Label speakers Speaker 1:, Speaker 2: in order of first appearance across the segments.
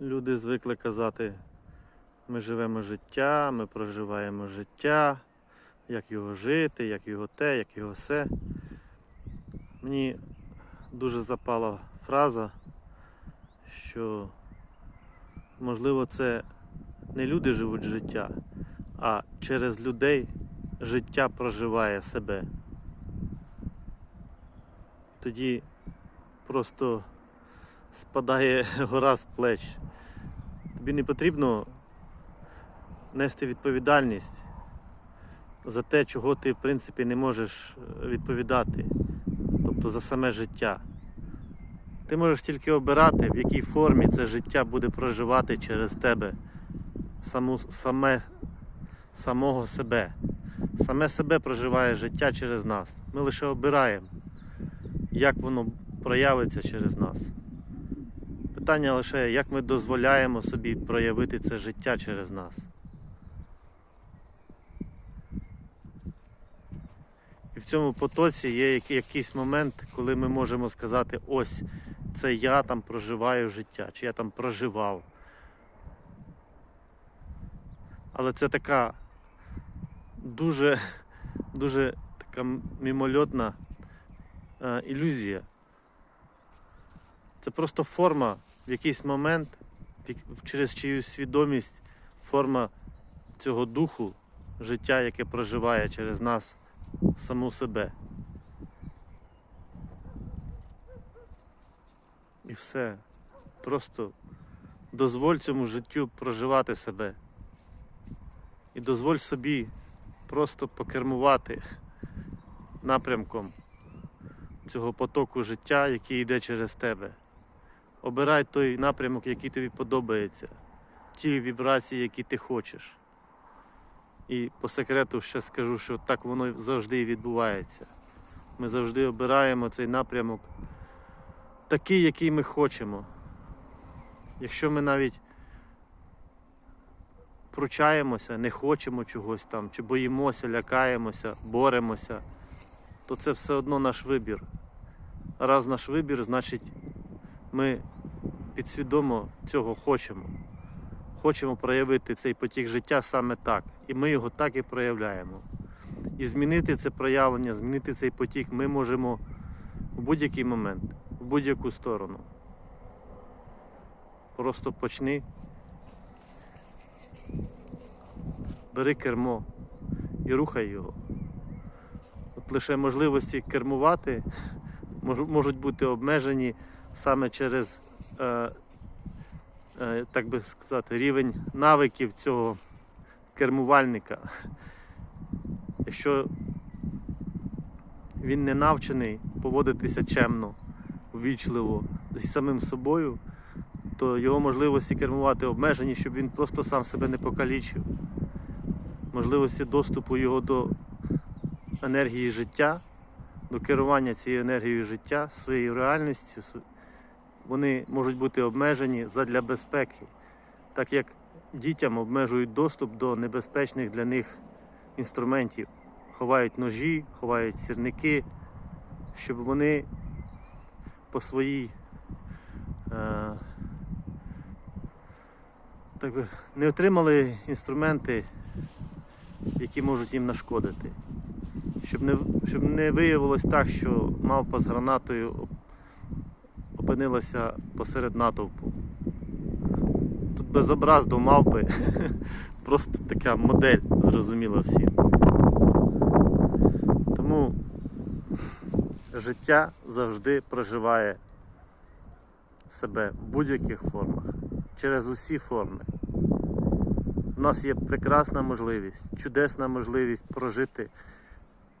Speaker 1: Люди звикли казати, ми живемо життя, ми проживаємо життя, як його жити, як його те, як його все. Мені дуже запала фраза, що можливо це не люди живуть життя, а через людей життя проживає себе. Тоді просто спадає гора з плеч. Тобі не потрібно нести відповідальність за те, чого ти в принципі не можеш е, відповідати, тобто за саме життя. Ти можеш тільки обирати, в якій формі це життя буде проживати через тебе, саму, саме, самого себе. Саме себе проживає життя через нас. Ми лише обираємо, як воно проявиться через нас. Питання лише, як ми дозволяємо собі проявити це життя через нас. І в цьому потоці є якийсь момент, коли ми можемо сказати, ось це я там проживаю життя, чи я там проживав. Але це така дуже, дуже така мімольотна е, ілюзія. Це просто форма в якийсь момент, через чиюсь свідомість, форма цього духу, життя, яке проживає через нас саму себе. І все. Просто дозволь цьому життю проживати себе. І дозволь собі просто покермувати напрямком цього потоку життя, який йде через тебе. Обирай той напрямок, який тобі подобається, ті вібрації, які ти хочеш. І по секрету ще скажу, що так воно завжди і відбувається. Ми завжди обираємо цей напрямок такий, який ми хочемо. Якщо ми навіть пручаємося, не хочемо чогось там, чи боїмося, лякаємося, боремося, то це все одно наш вибір. Раз наш вибір, значить ми підсвідомо цього хочемо. Хочемо проявити цей потік життя саме так. І ми його так і проявляємо. І змінити це проявлення, змінити цей потік ми можемо в будь-який момент, в будь-яку сторону. Просто почни. Бери кермо і рухай його. От лише можливості кермувати можуть бути обмежені саме через, е, е, так би сказати, рівень навиків цього кермувальника. Якщо він не навчений поводитися чемно, ввічливо з самим собою, то його можливості кермувати обмежені, щоб він просто сам себе не покалічив. Можливості доступу його до енергії життя, до керування цією енергією життя, своєю реальністю, вони можуть бути обмежені задля безпеки, так як дітям обмежують доступ до небезпечних для них інструментів. Ховають ножі, ховають сірники, щоб вони по своїй е, так би, не отримали інструменти, які можуть їм нашкодити. Щоб не, щоб не виявилось так, що мавпа з гранатою опинилася посеред натовпу. Тут безобраз до мавпи, просто така модель зрозуміла всім. Тому життя завжди проживає себе в будь-яких формах, через усі форми. У нас є прекрасна можливість, чудесна можливість прожити,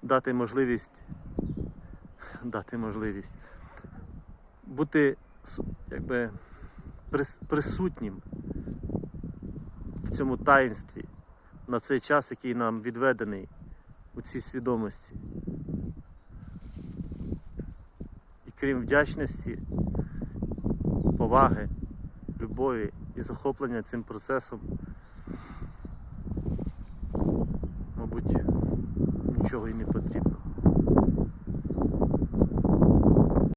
Speaker 1: дати можливість, дати можливість бути якби, прис- присутнім в цьому таїнстві на цей час, який нам відведений у цій свідомості. І крім вдячності, поваги, любові і захоплення цим процесом, мабуть, нічого і не потрібно.